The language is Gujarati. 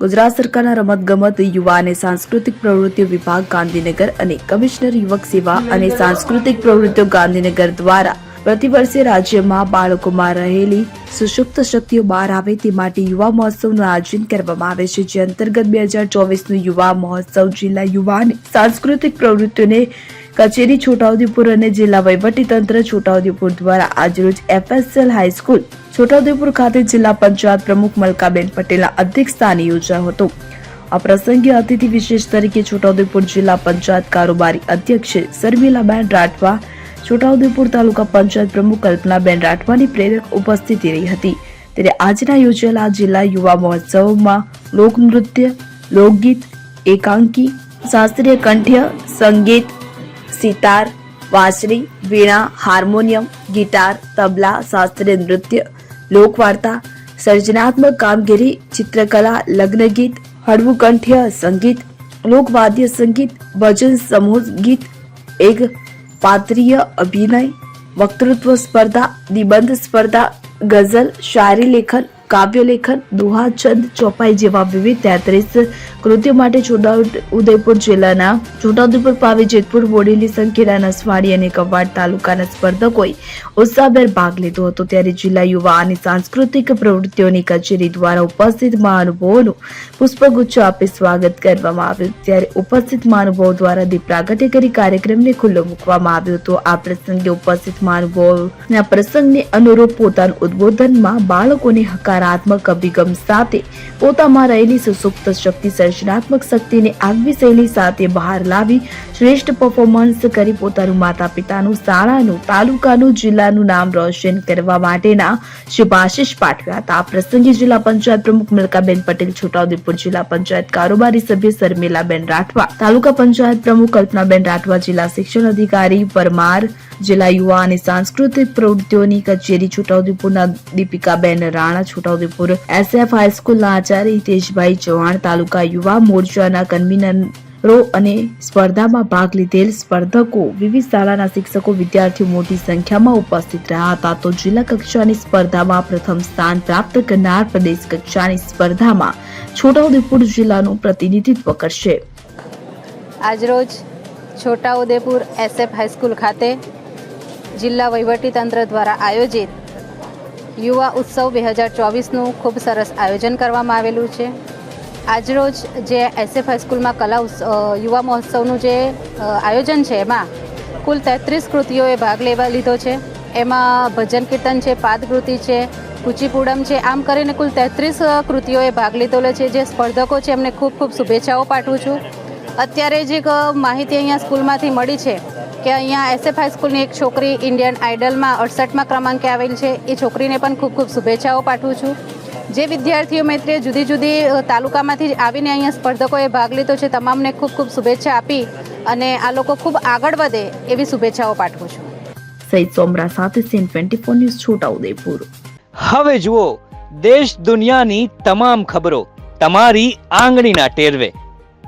ગુજરાત સરકારના રમતગમત યુવા અને સાંસ્કૃતિક પ્રવૃત્તિઓ વિભાગ, ગાંધીનગર અને કમિશનર યુવક સેવા અને સાંસ્કૃતિક પ્રવૃત્તિઓ ગાંધીનગર દ્વારા પ્રતિવર્ષે રાજ્યમાં બાળકોમાં રહેલી સુષુપ્ત શક્તિઓ બહાર આવે તે માટે યુવા મહોત્સવનું આયોજન કરવામાં આવે છે, જે અંતર્ગત બે હજાર ચોવીસનું યુવા મહોત્સવ જિલ્લા યુવા અને સાંસ્કૃતિક પ્રવૃત્તિઓને કચેરી છોટાઉદેપુર અને જિલ્લા વહીવટીતંત્ર છોટાઉદેપુર દ્વારા આજરોજ એફએસએલ હાઈસ્કૂલ છોટાઉદેપુર ખાતે જિલ્લા પંચાયત પ્રમુખ મલકાબેન પટેલના અધ્યક્ષસ્થાને યોજાયો હતો. આ પ્રસંગે અતિથિ વિશેષ તરીકે છોટાઉદેપુર જિલ્લા પંચાયત કારોબારી અધ્યક્ષ શર્મિલાબેન રાઠવા, છોટાઉદેપુર તાલુકા પંચાયત પ્રમુખ કલ્પનાબેન રાઠવાની પ્રેરક ઉપસ્થિતિ રહી હતી. ત્યારે આજના યોજાયેલા જિલ્લા યુવા મહોત્સવમાં લોકનૃત્ય, લોકગીત, એકાંકી, શાસ્ત્રીય કંઠ્ય, સંગીત, સિતાર, વાંસળી, વીણા, હાર્મોનિયમ, ગિટાર, તબલા, શાસ્ત્રીય નૃત્ય લોકવાર્તા, સર્જનાત્મક કામગીરી, ચિત્રકલા, લગ્નગીત હળવું કંઠ્ય સંગીત, લોકવાદ્ય સંગીત, ભજન સમૂહ ગીત, એક પાત્રીય અભિનય, વક્તૃત્વ સ્પર્ધા, નિબંધ સ્પર્ધા, ગઝલ, શાયરી લેખન કાવ્ય દુહાચંદ ચોપાઈ જેવા વિવિધ તેત્રીસ કૃત્યો માટે છોટાઉદેપુર જિલ્લાના છોટાઉદેપુર પાવી, જેતપુર, બોડેલી, સંખેડા, નસવાડી અને કવાડ તાલુકાના સ્પર્ધકોએ ઉત્સાહભેર ભાગ લીધો હતો. ત્યારે જિલ્લા યુવા અને સાંસ્કૃતિક પ્રવૃત્તિઓની કચેરી દ્વારા ઉપસ્થિત મહાનુભાવોનું પુષ્પગુચ્છ આપી સ્વાગત કરવામાં આવ્યું. ત્યારે ઉપસ્થિત મહાનુભાવો દ્વારા દીપ પ્રાગટ્ય કરી કાર્યક્રમને ખુલ્લો મૂકવામાં આવ્યો હતો. આ પ્રસંગે ઉપસ્થિત મહાનુભાવોના પ્રસંગને અનુરૂપ પોતાના ઉદ્બોધનમાં બાળકોને હકારાત્મક અભિગમ સાથે પોતામાં રહેલી સુસુપ્ત શક્તિ સર્જનાત્મક શક્તિને આગવી શૈલી સાથે બહાર લાવી શ્રેષ્ઠ પરફોર્મન્સ કરી પોતાનું માતા પિતાનું શાળાનું, તાલુકાનું, જિલ્લાનું નામ રોશન કરવા માટેના શુભાશીષ પાઠવ્યા હતા. આ પ્રસંગે જિલ્લા પંચાયત પ્રમુખ મિલકાબેન પટેલ, છોટાઉદેપુર જિલ્લા પંચાયત કારોબારી સભ્ય શર્મિલાબેન રાઠવા, તાલુકા પંચાયત પ્રમુખ કલ્પનાબેન રાઠવા, જિલ્લા શિક્ષણ અધિકારી પરમાર જિલ્લા યુવા અને સાંસ્કૃતિક પ્રવૃત્તિઓની કચેરી છોટાઉદેપુરના દીપિકાબેન રાણા, છોટાઉદેપુર એસએફ હાઈસ્કૂલના આચાર્ય હિતેશભાઈ ચૌહાણ, તાલુકા યુવા મોરચાના કન્વીનરો અને સ્પર્ધામાં ભાગ લીધેલ સ્પર્ધકો વિવિધ શાળાના શિક્ષકો, વિદ્યાર્થીઓ મોટી સંખ્યામાં ઉપસ્થિત રહ્યા હતા. તો જિલ્લા કક્ષાની સ્પર્ધામાં પ્રથમ સ્થાન પ્રાપ્ત કરનાર પ્રદેશ કક્ષાની સ્પર્ધામાં છોટાઉદેપુર જિલ્લાનું પ્રતિનિધિત્વ કરશે. આજરોજ છોટાઉદેપુર એસએફ હાઈસ્કૂલ ખાતે જિલ્લા વહીવટીતંત્ર દ્વારા આયોજિત યુવા ઉત્સવ બે હજાર ચોવીસનું ખૂબ સરસ આયોજન કરવામાં આવેલું છે. આજરોજ જે એસએફ હાઈસ્કૂલમાં કલા યુવા મહોત્સવનું જે આયોજન છે, એમાં કુલ તેત્રીસ કૃતિઓએ ભાગ લેવા લીધો છે. એમાં ભજન કીર્તન છે, પાદકૃતિ છે, કુચીપુડમ છે, આમ કરીને કુલ તેત્રીસ કૃતિઓએ ભાગ લીધેલો છે. જે સ્પર્ધકો છે, એમને ખૂબ ખૂબ શુભેચ્છાઓ પાઠવું છું. અત્યારે જે એક માહિતી અહીંયા સ્કૂલમાંથી મળી છે કે અહીંયા એસએફ હાઈસ્કૂલની એક છોકરી ઇન્ડિયન આઇડલમાં અડસઠમાં ક્રમાંકે આવેલ છે. એ છોકરીને પણ ખૂબ ખૂબ શુભેચ્છાઓ પાઠવું છું. જે વિદ્યાર્થીઓ મૈત્રીએ જુદી જુદી તાલુકામાંથી જ આવીને અહીંયા સ્પર્ધકોએ ભાગ લીધો છે તમામને ખૂબ ખૂબ શુભેચ્છા આપી અને આ લોકો ખૂબ આગળ વધે એવી શુભેચ્છાઓ પાઠવું છું. સહિત સોમરા સાથે CN twenty four news Chhotaudepur હવે જુઓ દેશ દુનિયાની તમામ ખબરો તમારી આંગળીના ટેરવે.